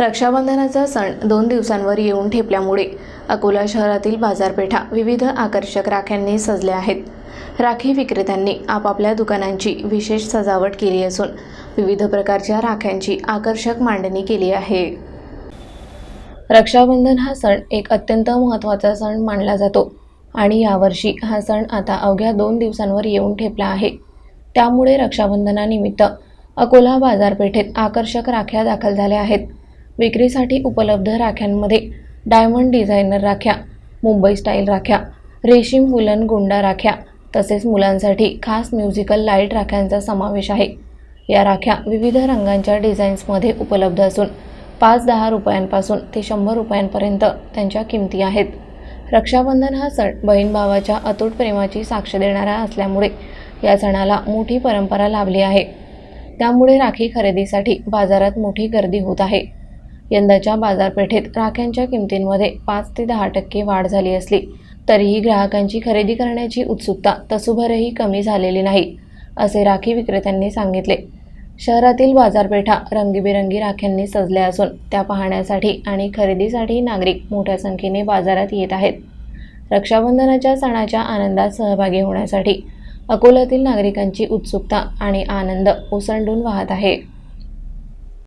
रक्षाबंधनाचा सण दोन दिवसांवर येऊन ठेपल्यामुळे अकोला शहरातील बाजारपेठा विविध आकर्षक राख्यांनी सजल्या आहेत. राखी विक्रेत्यांनी आपापल्या दुकानांची विशेष सजावट केली असून विविध प्रकारच्या राख्यांची आकर्षक मांडणी केली आहे. रक्षाबंधन हा सण एक अत्यंत महत्त्वाचा सण मानला जातो आणि यावर्षी हा सण आता अवघ्या दोन दिवसांवर येऊन ठेपला आहे. त्यामुळे रक्षाबंधनानिमित्त अकोला बाजारपेठेत आकर्षक राख्या दाखल झाल्या आहेत. विक्रीसाठी उपलब्ध राख्यांमध्ये डायमंड डिझायनर राख्या मुंबई स्टाईल राख्या रेशीम वुलन गुंडा राख्या तसेच मुलांसाठी खास म्युझिकल लाइट राख्यांचा समावेश आहे. या राख्या विविध रंगांच्या डिझाईन्समध्ये उपलब्ध असून पाच दहा रुपयांपासून ते शंभर रुपयांपर्यंत त्यांच्या किमती आहेत. रक्षाबंधन हा सण बहीण भावाच्या अतूट प्रेमाची साक्ष देणारा असल्यामुळे या सणाला मोठी परंपरा लाभली आहे. त्यामुळे राखी खरेदीसाठी बाजारात मोठी गर्दी होत आहे. यंदाच्या बाजारपेठेत राख्यांच्या किमतींमध्ये पाच ते दहा टक्के वाढ झाली असली तरीही ग्राहकांची खरेदी करण्याची उत्सुकता तसुभरही कमी झालेली नाही असे राखी विक्रेत्यांनी सांगितले. शहरातील बाजारपेठा रंगीबेरंगी राख्यांनी सजल्या असून त्या पाहण्यासाठी आणि खरेदीसाठी नागरिक मोठ्या संख्येने बाजारात येत आहेत. रक्षाबंधनाच्या सणाच्या आनंदात सहभागी होण्यासाठी अकोल्यातील नागरिकांची उत्सुकता आणि आनंद ओसंडून वाहत आहे.